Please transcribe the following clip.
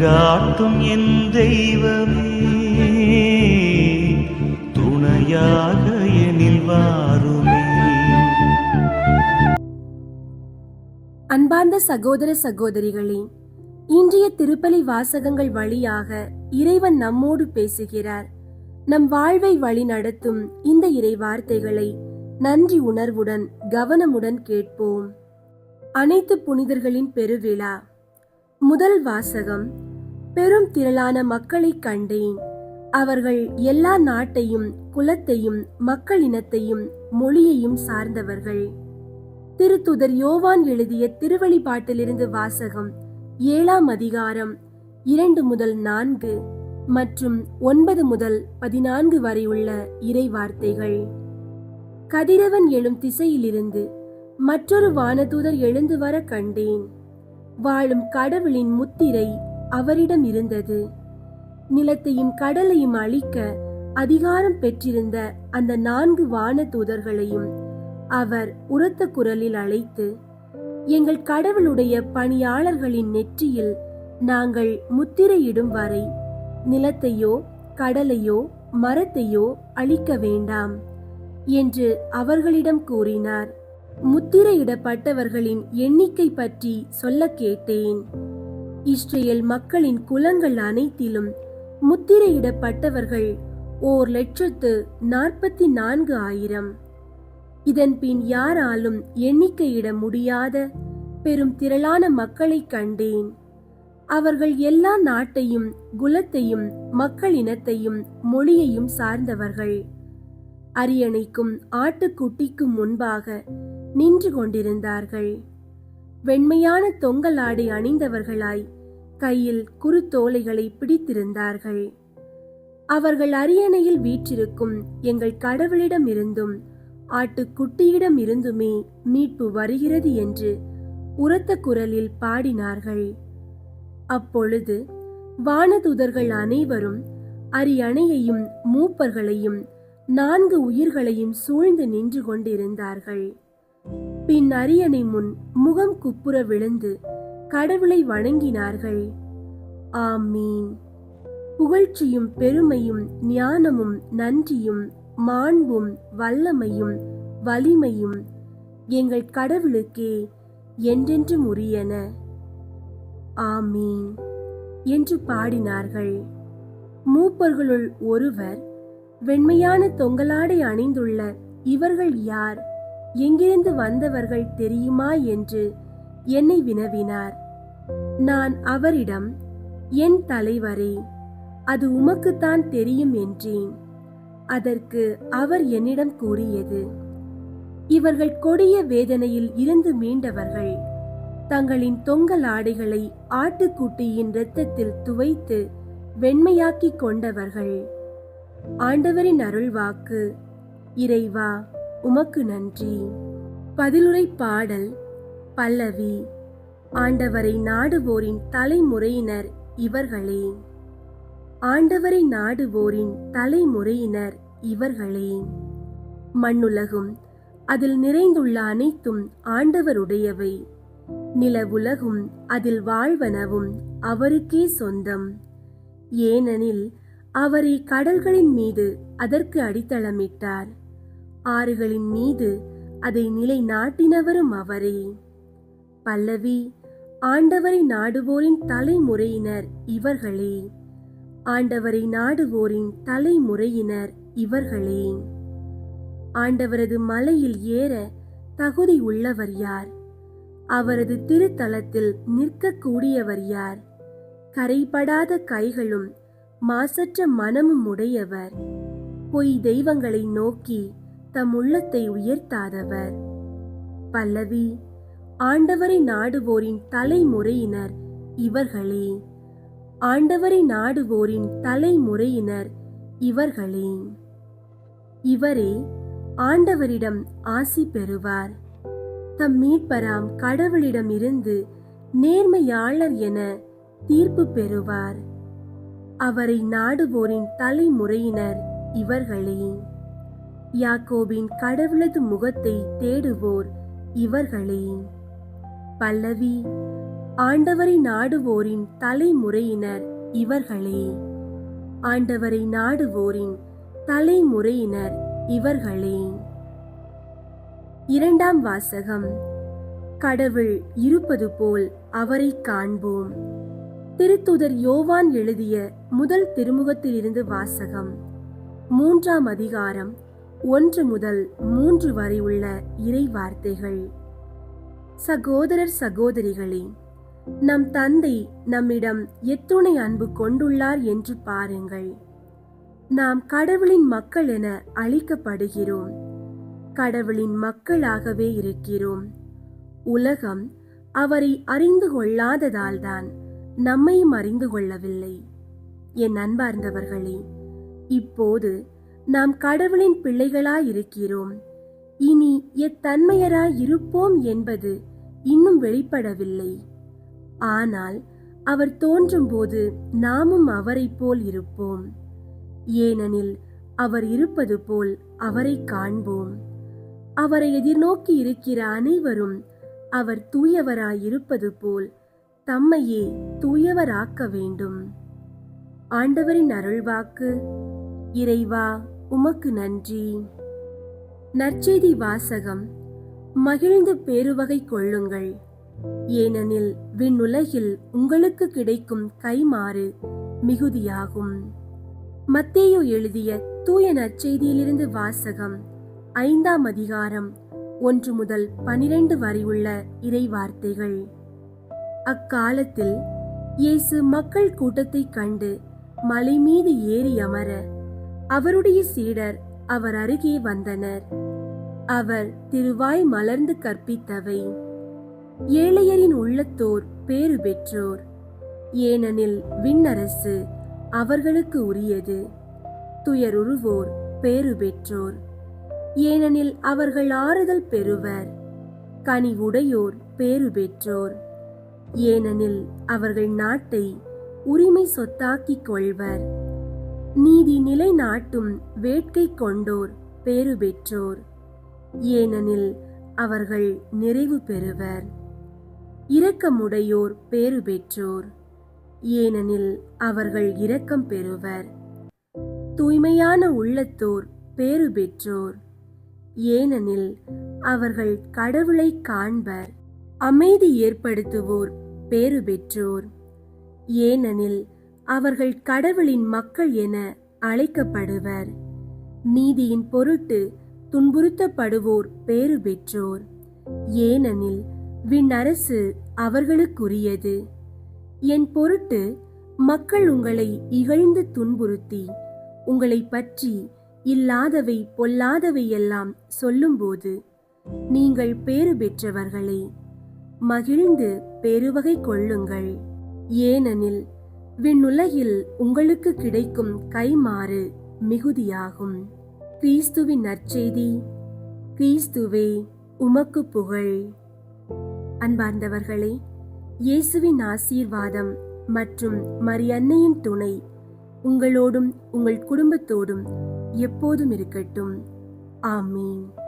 வழிகாட்டும் என் தெய்வமே. துணையாக எனில் வாருமே. அன்பார்ந்த சகோதர சகோதரிகளே இன்றைய திருப்பலி வாசகங்கள் வழியாக இறைவன் நம்மோடு பேசுகிறார். நம் வாழ்வை வழி நடத்தும் இந்த இறை வார்த்தைகளை நன்றி உணர்வுடன் கவனமுடன் கேட்போம். அனைத்து புனிதர்களின் பெருவிழா. முதல் வாசகம் பெரும் திரளான மக்களைக் கண்டேன். அவர்கள் எல்லா நாட்டையும் குலத்தையும் மக்களினத்தையும் மொழியையும் சார்ந்தவர்கள். திருத்துதர் யோவான் எழுதிய திருவழிபாட்டிலிருந்து வாசகம் ஏழாம் அதிகாரம் இரண்டு முதல் நான்கு மற்றும் ஒன்பது முதல் பதினான்கு வரை உள்ள இறை வார்த்தைகள் கதிரவன் எழும் திசையிலிருந்து மற்றொரு வானதூதர் எழுந்து வர கண்டேன். வாழும் கடவுளின் முத்திரை அவரிடம் இருந்தது. நிலத்தையும் கடலையும் அழிக்க அதிகாரம் பெற்றிருந்த அந்த நான்கு வானதூதர்களையும் அவர் உரத்த குரலில் அழைத்து எங்கள் கடவுளுடைய பணியாளர்களின் நெற்றியில் நாங்கள் முத்திரையிடும் வரை நிலத்தையோ கடலையோ மரத்தையோ அழிக்க வேண்டாம் என்று அவர்களிடம் கூறினார். முத்திரையிடப்பட்டவர்களின் எண்ணிக்கை பற்றி சொல்ல கேட்டேன். இஸ்ரேல் மக்களின் குலங்கள் அனைத்திலும் முத்திரையிடப்பட்டவர்கள் ஓர் லட்சத்து நாற்பத்தி நான்கு ஆயிரம். இதன் பின் யாராலும் எண்ணிக்கையிட முடியாத பெரும் திரளான மக்களைக் கண்டேன். அவர்கள் எல்லா நாட்டையும் குலத்தையும் மக்களினத்தையும் மொழியையும் சார்ந்தவர்கள். அரியணைக்கும் ஆட்டுக்குட்டிக்கும் முன்பாக நின்று கொண்டிருந்தார்கள். வெண்மையான தொங்கலாடை அணிந்தவர்களாய் கையில் குறுத்தோலைகளை பிடித்திருந்தார்கள். அவர்கள் அரியணையில் வீற்றிருக்கும் எங்கள் கடவுளிடம் இருந்தும் ஆட்டுக்குட்டியிடம் இருந்துமே மீட்பு வருகிறது என்று உரத்த குரலில் பாடினார்கள். அப்பொழுது வானதுதர்கள் அனைவரும் அரியணையையும் மூப்பர்களையும் நான்கு உயிர்களையும் சூழ்ந்து நின்று கொண்டிருந்தார்கள். பின் அரியணை முன் முகம் குப்புற விழுந்து கடவுளை வணங்கினார்கள். ஆமீன். புகழ்ச்சியும் பெருமையும் ஞானமும் நன்றியும் மாண்பும் வல்லமையும் வலிமையும் எங்கள் கடவுளுக்கே என்றென்றும் உரியன. ஆமீன். என்று பாடினார்கள். மூப்பர்களுள் ஒருவர் வெண்மையான தொங்கலாடை அணிந்துள்ள இவர்கள் யார்? எங்கிருந்து வந்தவர்கள் தெரியுமா என்று என்னை வினவினார். நான் அவரிடம் என் தலைவரே அது உமக்குத்தான் தெரியும் என்றேன். அதற்கு அவர் என்னிடம் கூறியது இவர்கள் கொடிய வேதனையில் இருந்து மீண்டவர்கள் தங்களின் தொங்கல் ஆடைகளை ஆட்டுக்குட்டியின் இரத்தத்தில் துவைத்து வெண்மையாக்கிக் கொண்டவர்கள். ஆண்டவரின் அருள்வாக்கு இறைவா உமக்கு நன்றி. பதிலுரை பாடல் பல்லவி ஆண்டவரை நாடுவோரின் தலைமுறையினர் இவர்களே. ஆண்டவரை நாடுவோரின் தலைமுறையினர் இவர்களே. மண்ணுலகும் அதில் நிறைந்துள்ள அனைத்தும் ஆண்டவருடையவை. நிலவுலகும் அதில் வாழ்வனவும் அவருக்கே சொந்தம். ஏனெனில் அவரே கடல்களின் மீது அதற்கு அடித்தளமிட்டார். ஆறுகளின் மீது அதை நிலைநாட்டினவரும் அவரே. பல்லவி ஆண்டவரை நாடுவோரின் தலைமுறையினர் இவர்களே. ஆண்டவரை நாடுவோரின் தலைமுறையினர் இவர்களே. ஆண்டவரது மலையில் ஏற தகுதி உள்ளவர் யார்? அவரது திருத்தலத்தில் நிற்கக்கூடியவர் யார்? கரைபடாத கைகளும் மாசற்ற மனமும் உடையவர். பொய் தெய்வங்களை நோக்கி தம் உள்ளத்தை உயர்த்தாதவர். பல்லவி ஆண்டவரை நாடுவோரின் தலைமுறையினர் இவர்களே. ஆண்டவரை நாடுவோரின் தலைமுறையினர் இவர்களே. இவரே ஆண்டவரிடம் ஆசி பெறுவார். தம் மீட்பராம் கடவுளிடமிருந்து நேர்மையாளர் என தீர்ப்பு பெறுவார். அவரை நாடுவோரின் தலைமுறையினர் இவர்களே. யாக்கோபின் கடவுளது முகத்தை தேடுவோர் இவர்களே. பல்லவி ஆண்டவரை நாடுவோரின் தலைமுறையினர் இவர்களே. ஆண்டவரை நாடுவோரின் தலைமுறையினர் இவர்களே. இரண்டாம் வாசகம். கடவுள் இருப்பது போல் அவரை காண்போம். திருத்துதர் யோவான் எழுதிய முதல் திருமுகத்திலிருந்து வாசகம். மூன்றாம் அதிகாரம் ஒன்று முதல் மூன்று வரை உள்ள இறை வார்த்தைகள். சகோதரர் சகோதரிகளே நம் தந்தை நம்மிடம் எத்துணை அன்பு கொண்டுள்ளார் என்று பாருங்கள். நாம் கடவுளின் மக்கள் என அழைக்கப்படுகிறோம். கடவுளின் மக்களாகவே இருக்கிறோம். உலகம் அவரை அறிந்து கொள்ளாததால்தான் நம்மையும் அறிந்து கொள்ளவில்லை. என் அன்பார்ந்தவர்களே இப்போது நாம் கடவுளின் பிள்ளைகளாயிருக்கிறோம். இனி எத்தன்மையராய் இருப்போம் என்பது இன்னும் வெளிப்படவில்லை. ஆனால் அவர் தோன்றும்போது நாமும் அவரைப் போல் இருப்போம். ஏனெனில் அவர் இருப்பது போல் அவரை காண்போம். அவரை எதிர்நோக்கி இருக்கிற அனைவரும் அவர் தூயவராய் இருப்பது போல் தம்மையே தூயவராக்க வேண்டும். ஆண்டவரின் அருள்வாக்கு இறைவா உமக்கு நன்றி. நற்செய்தி வாசகம். மகிழ்ந்து பேருவகை கொள்ளுங்கள். ஏனெனில் விண்ணுலகில் உங்களுக்கு கிடைக்கும் கைமாறு மிகுதியாகும். மத்தேயோ எழுதிய தூய நற்செய்தியிலிருந்து வாசகம் ஐந்தாம் அதிகாரம் ஒன்று முதல் பனிரெண்டு வரை உள்ள இறை வார்த்தைகள் அக்காலத்தில் இயேசு மக்கள் கூட்டத்தைக் கண்டு மலை மீது ஏறி அமர அவருடைய சீடர் அவர் அருகே வந்தனர். அவர் திருவாய் மலர்ந்து கற்பித்தவை. ஏழையரின் உள்ளத்தோர் பேறு பெற்றோர். ஏனெனில் விண்ணரசு அவர்களுக்கு உரியது. துயருருவோர் பேறு பெற்றோர். ஏனெனில் அவர்கள் ஆறுதல் பெறுவர். கனிவுடையோர் பேறு பெற்றோர். ஏனெனில் அவர்கள் நாட்டை உரிமை சொத்தாக்கிக் கொள்வர். நீதி நிலைநாட்டும் வேட்கை கொண்டோர் பேறு பெற்றோர். ஏனெனில் அவர்கள் நிறைவு பெறுவர். இரக்கமுடையோர் பேறு பெற்றோர். ஏனெனில் அவர்கள் இரக்கம் பெறுவர். தூய்மையான உள்ளத்தோர் பேறு பெற்றோர். ஏனெனில் அவர்கள் கடவுளை காண்பர். அமைதி ஏற்படுத்துவோர் பேறு பெற்றோர். ஏனெனில் அவர்கள் கடவுளின் மக்கள் என அழைக்கப்படுவர். நீதியின் பொருட்டு துன்புறுத்தப்படுவோர் பேறு பெற்றோர். ஏனெனில் விண்ணரசு அவர்களுக்குரியது. என் பொருட்டு மக்கள் உங்களை இகழ்ந்து துன்புறுத்தி உங்களை பற்றி இல்லாதவை பொல்லாதவை எல்லாம் சொல்லும்போது நீங்கள் பேறு பெற்றவர்களே மகிழ்ந்து பெருவகை கொள்ளுங்கள். ஏனெனில் விண்ணுலகில் உங்களுக்கு கிடைக்கும் கைமாறு மிகுதியாகும். கிறிஸ்துவின் நற்செய்தி கிறிஸ்துவே உமக்கு புகழ். அன்பார்ந்தவர்களே இயேசுவின் ஆசீர்வாதம் மற்றும் மரியன்னையின் துணை உங்களோடும் உங்கள் குடும்பத்தோடும் எப்போதும் இருக்கட்டும். ஆமீன்.